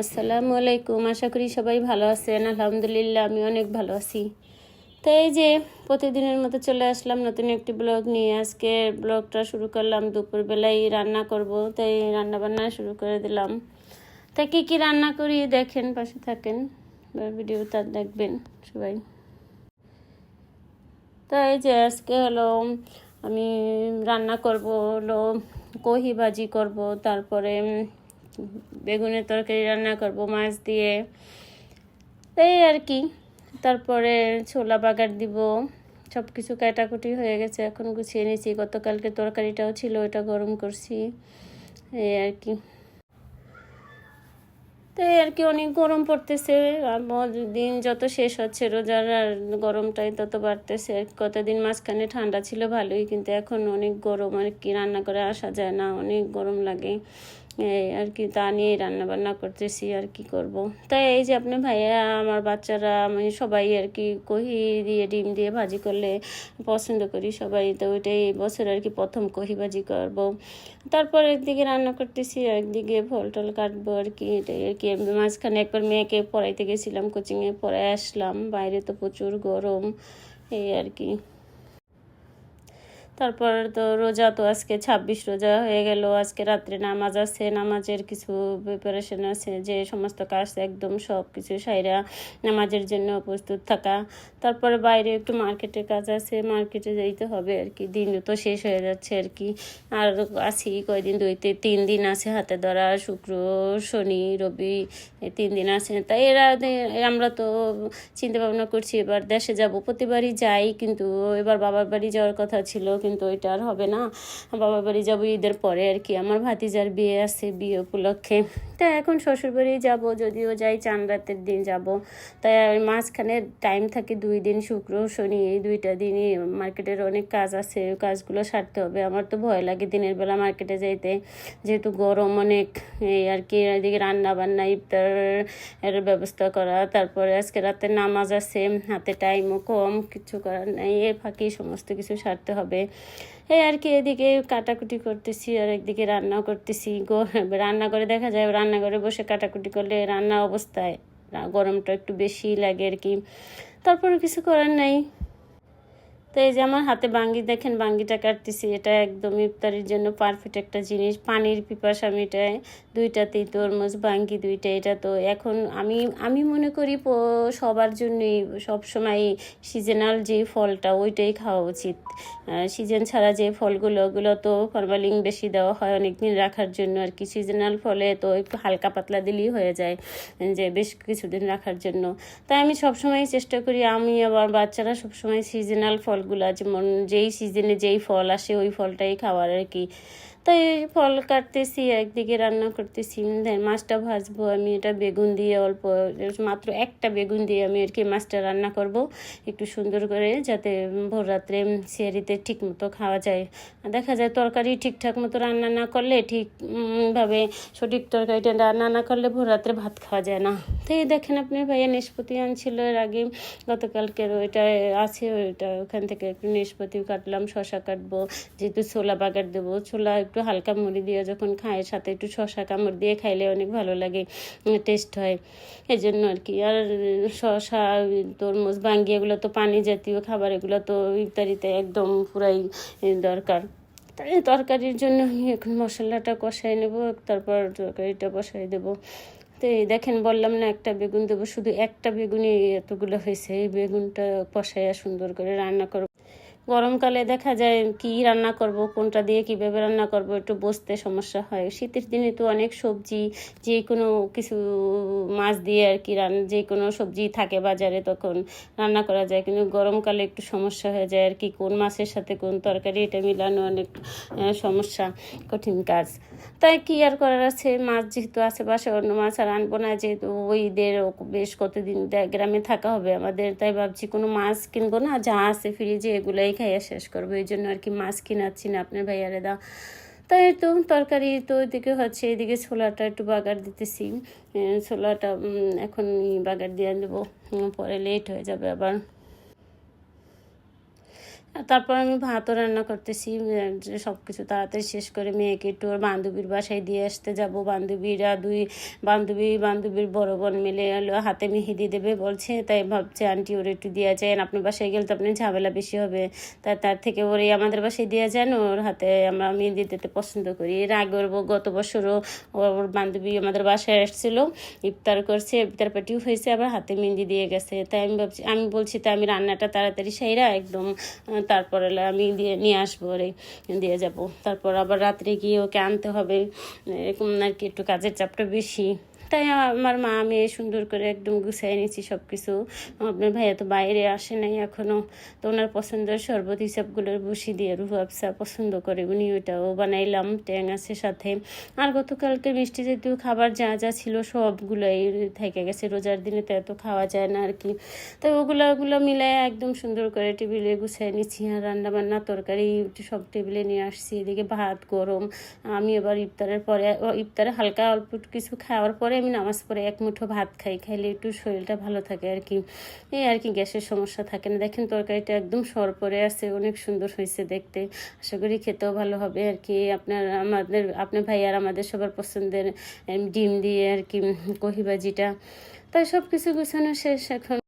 আসসালামু আলাইকুম। আশা করি সবাই ভালো আছেন। আলহামদুলিল্লাহ, আমি অনেক ভালো আছি। তো এই যে প্রতিদিনের মতো চলে আসলাম নতুন একটি ব্লগ নিয়ে। আজকে ব্লগটা শুরু করলাম দুপুরবেলায় রান্না করব। তাই রান্না বান্না শুরু করে দিলাম। তা কী কী রান্না করি দেখেন, পাশে থাকেন। ভিডিওটা দেখবেন সবাই। তো এই যে আজকে হলো, আমি রান্না করব হলো কহি ভাজি করব। তারপরে বেগুনের তরকারি রান্না করব, মাছ দিয়ে। এই আর কি। তারপরে ছোলা বাগার দিব। সব কিছু কাটাকুটি হয়ে গেছে, এখন গুছিয়ে নিয়েছি। গতকালকে তরকারিটাও ছিল ওটা গরম করছি। এই আর কি। তো আর কি, অনেক গরম পড়তেছে। দিন যত শেষ হচ্ছে, রোজার আর গরমটাই তত বাড়তেছে। কতদিন মাঝখানে ঠান্ডা ছিল, ভালোই। কিন্তু এখন অনেক গরম, আর কি রান্না করে আসা যায় না, অনেক গরম লাগে। আর কি, তা নিয়ে রান্না বান্না করতেছি, আর কি করব। তাই এই যে আপনি ভাইয়া, আমার বাচ্চারা, আমি সবাই আর কি কহি দিয়ে, ডিম দিয়ে ভাজি করলে পছন্দ করি সবাই, তো ওইটাই বছর আর কি প্রথম কহি ভাজি করব। তারপর একদিকে রান্না করতেছি একদিকে ফল টল কাটবো আর কি, এটাই আর কি। মাঝখানে একবার মেয়েকে পড়াইতে গেছিলাম, কোচিংয়ে পড়ে আসলাম, বাইরে তো প্রচুর গরম, এই আর কি। তারপর তো রোজা তো আজকে ছাব্বিশ রোজা হয়ে গেল, আজকে রাত্রে নামাজ আছে, নামাজের কিছু প্রিপারেশন আছে, যে সমস্ত কাজ একদম সব কিছু সাইরা নামাজের জন্য প্রস্তুত থাকা। তারপরে বাইরে একটু মার্কেটের কাজ আছে, মার্কেটে যাইতে হবে আর কি, দিন তো শেষ হয়ে যাচ্ছে আর কি। আর আছি কয়দিন দুইতে তিন দিন আছে হাতে ধরা, শুক্র, শনি, রবি, এই তিন দিন আছে। তাই এরা আমরা তো চিন্তা ভাবনা করছি এবার দেশে যাব। প্রতিবারই যাই, কিন্তু এবার বাবার বাড়ি যাওয়ার কথা ছিল কিন্তু ওইটা আর হবে না। বাবার বাড়ি যাব ঈদের পরে আর কি। আমার ভাতিজার বিয়ে আছে বিয়ে উপলক্ষে। তা এখন শ্বশুর বাড়ি যাব, যদিও যাই চান রাতের দিন যাব। তাই মাঝখানে টাইম থাকে দুই দিন, শুক্র, শনি, এই দুইটা দিনই মার্কেটের অনেক কাজ আছে। ওই কাজগুলো সারতে হবে। আমার তো ভয় লাগে দিনের বেলা মার্কেটে যাইতে। যেহেতু গরম অনেক, এই আর কি, এদিকে রান্না বান্না ইফতার এর ব্যবস্থা করা, তারপরে আজকে রাতে নামাজ আছে, হাতে টাইমও কম, কিছু করার নাই এ ফাঁকি সমস্ত কিছু সারতে হবে। এই আর কি, এদিকে কাটাকুটি করতেছি, আর একদিকে রান্নাও করতেছি। রান্না করে দেখা যায় রান্নাঘরে বসে কাটাকুটি করলে রান্না অবস্থায়, গরমটা একটু বেশি লাগে আর কি। তারপরে কিছু করার নাই। তো এই যে আমার হাতে বাঙ্গি দেখেন, বাঙ্গিটা কাটতেছি। এটা একদম ইফতারির জন্য পারফেক্ট একটা জিনিস। পানির পিপাস আমি এটা দুইটাতেই তরমুজ, বাঙ্গি দুইটা, এটা তো এখন আমি আমি মনে করি সবার জন্যই সবসময় সিজনাল যে ফলটা, ওইটাই খাওয়া উচিত। সিজন ছাড়া যে ফলগুলো, ওগুলো তো ফরমালিং বেশি দেওয়া হয় অনেক দিন রাখার জন্য আর কি। সিজনাল ফলে তো একটু হালকা পাতলা দিলেই হয়ে যায়, যে বেশ কিছুদিন রাখার জন্য। তাই আমি সবসময় চেষ্টা করি, আমি আবার বাচ্চারা সবসময় সিজনাল ফলগুলো যেমন যেই সিজনে যেই ফল আসে ওই ফলটাই খাওয়ার আর কি। তাই ফল কাটতেছি একদিকে রান্না করতেছি। মাছটা ভাজবো আমি এটা বেগুন দিয়ে অল্প মাত্র একটা বেগুন দিয়ে আমি আর কি মাছটা রান্না করব। একটু সুন্দর করে যাতে ভোর রাত্রে সিয়ারিতে ঠিক মতো খাওয়া যায়। দেখা যায় তরকারি ঠিকঠাক মতো রান্না না করলে ঠিক উম, ভাবে সঠিক তরকারিটা রান্না না করলে ভোর রাত্রে ভাত খাওয়া যায় না। তো এই দেখেন আপনি ভাইয়া নিষ্পত্তি আনছিল এর আগে। গতকালকের ওইটা আছে ওইটা ওখান থেকে একটু নিষ্পত্তি কাটলাম শশা কাটবো যেহেতু ছোলা বাগার দেবো। ছোলা একটু হালকা মুড়ি দিয়ে যখন খায়, সাথে একটু শশা কামড় দিয়ে খাইলে অনেক ভালো লাগে টেস্ট হয়। এই জন্য আর কি। আর শশা তরমুজ বাঙ্গি এগুলো তো পানি জাতীয় খাবার, এগুলো তো ইফতারিতে একদম পুরাই দরকার। তাই তরকারির জন্য আমি এখন মশলাটা কষাই নেব, তারপর তরকারিটা বসাই দেবো। তো এই দেখেন, বললাম না, একটা বেগুন দেবো, শুধু একটা বেগুনই এতগুলো হয়েছে, এই বেগুনটা কষাইয়া সুন্দর করে রান্না করব। গরমকালে দেখা যায় কি রান্না করব, কোনটা দিয়ে কীভাবে রান্না করব, একটু বসতে সমস্যা হয়। শীতের দিনে তো অনেক সবজি যে কোনো কিছু মাছ দিয়ে আর কি রান যে কোনো সবজি থাকে বাজারে তখন রান্না করা যায়। কিন্তু গরমকালে একটু সমস্যা হয়ে যায় আর কি, কোন মাছের সাথে কোন তরকারি, এটা মিলানো অনেক সমস্যা, কঠিন কাজ। তাই কি আর করার আছে? মাছ যেহেতু আশেপাশে অন্য মাছ আর আনব না, যেহেতু ওইদের বেশ কতদিন গ্রামে থাকা হবে আমাদের, তাই ভাবছি কোনো মাছ কিনবো না, যা আছে ফ্রিজে এগুলাই খাইয়া শেষ করব। এই জন্য আর কি মাছ কিনাচ্ছি না আপনার ভাইয়ারে দা। তাই তো তরকারি তো ওইদিকে হচ্ছে, এদিকে ছোলাটা একটু বাগার দিতেছি। ছোলাটা এখন বাগার দিয়ে দেবো পরে লেট হয়ে যাবে আবার। তারপর আমি ভাতও রান্না করতেছি সব কিছু তাড়াতাড়ি শেষ করে মেয়েকে একটু ওর বান্ধবীর বাসায় দিয়ে আসতে যাব। বান্ধবীরা দুই, বান্ধবী, বান্ধবীর বড় বোন মিলে হলো হাতে মেহেদি দেবে বলছে, তাই ভাবছে, আন্টি, ওর একটু দেওয়া যায় আপনার বাসায় গেলে তো আপনার ঝামেলা বেশি হবে। তাই তার থেকে ওরই আমাদের বাসায় দেওয়া যায় না ওর হাতে আমরা মেহেদি দিতে পছন্দ করি। এর আগে ওর গত বছরও ওর বান্ধবী আমাদের বাসায় এসেছিল ইফতার করছে, ইফতার পার্টিও হয়েছে, আবার হাতে মেহেন্দি দিয়ে গেছে। তাই আমি ভাবছি, আমি বলছি তাই আমি রান্নাটা তাড়াতাড়ি সাইরা একদম তারপরে আমি দিয়ে, নিয়ে আসব রে দিয়ে যাব। তারপর আবার রাত্রে গিয়ে ওকে আনতে হবে। এরকম আর কি একটু কাজের চাপটা বেশি। তাই আমার মা, আমি সুন্দর করে একদম গুছিয়ে নিয়েছি সব কিছু আপনার ভাইয়া তো বাইরে আসে নাই এখনও তো ওনার পছন্দের শরবত হিসাবগুলোর বসি দিয়ে রুহু আফসা পছন্দ করে উনি ওইটাও বানাইলাম, ট্যাং আছে সাথে। আর গতকালকে মিষ্টি জাতীয় খাবার যা যা ছিল সবগুলোই থেকে গেছে। রোজার দিনে তো এত খাওয়া যায় না আর কি তো ওগুলো ওগুলো মিলাই একদম সুন্দর করে টেবিলে গুছিয়ে নিচ্ছি আর রান্না বান্না তরকারি সব টেবিলে নিয়ে আসছি। এদিকে ভাত গরম। আমি এবার ইফতারের পরে ইফতারে হালকা অল্প কিছু খাওয়ার পরে আমি নামাজ পড়ে এক মুঠো ভাত খাই, খাইলে একটু শরীরটা ভালো থাকে আর কি। এই আর কি, গ্যাসের সমস্যা থাকে না। দেখেন, তরকারিটা একদম সর পরে আছে, অনেক সুন্দর হয়েছে দেখতে। আশা করি খেতেও ভালো হবে আর কি। আপনার, আমাদের, আপনার ভাই আর আমাদের সবার পছন্দের ডিম দিয়ে আর কি কহিবাজিটা তাই সব কিছু গুছানো শেষ এখন।